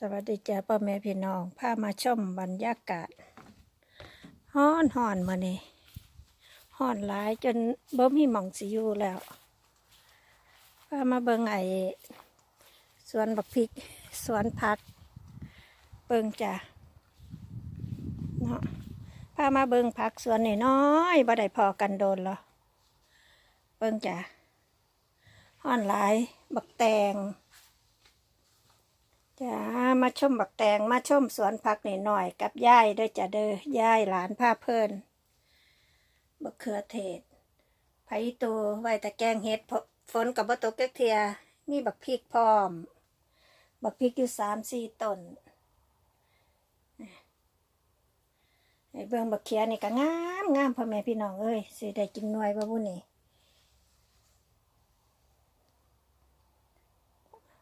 สวัสดีจ้าพ่อแม่พี่น้องพามาชมบรรยากาศฮ้อนฮ้อนมานี่ฮ้อนหลายจนบ่มีหม่องสิอยู่แล้วพามาเบิ่งไอ้สวนบักพริกสวนผัก เบิ่งจ้าเนาะพามาเบิ่งผักสวนนี่น้อยบ่ได้พอกันโดนหรอเบิ่งจ้าฮ้อนหลายบักแตง จ้ามาชมบักแตงมาชมสวนผักนี่หน่อยกับยายด้วยจ้ะเด้อยายหลานผ้าเพิ่นบักเขือเทศไผ่ตูไว้ต่แกงเห็ดพราะฝนกับบัตกเก๊กเทียมีบักพริกพร้อม บักพริกอยู่สามสี่ต้นไอ้เบื้องบักเขียนี่ก็งามงามพ่อแม่พี่น้องเอ้ยสิได้กินหน่วยบ่บุนี่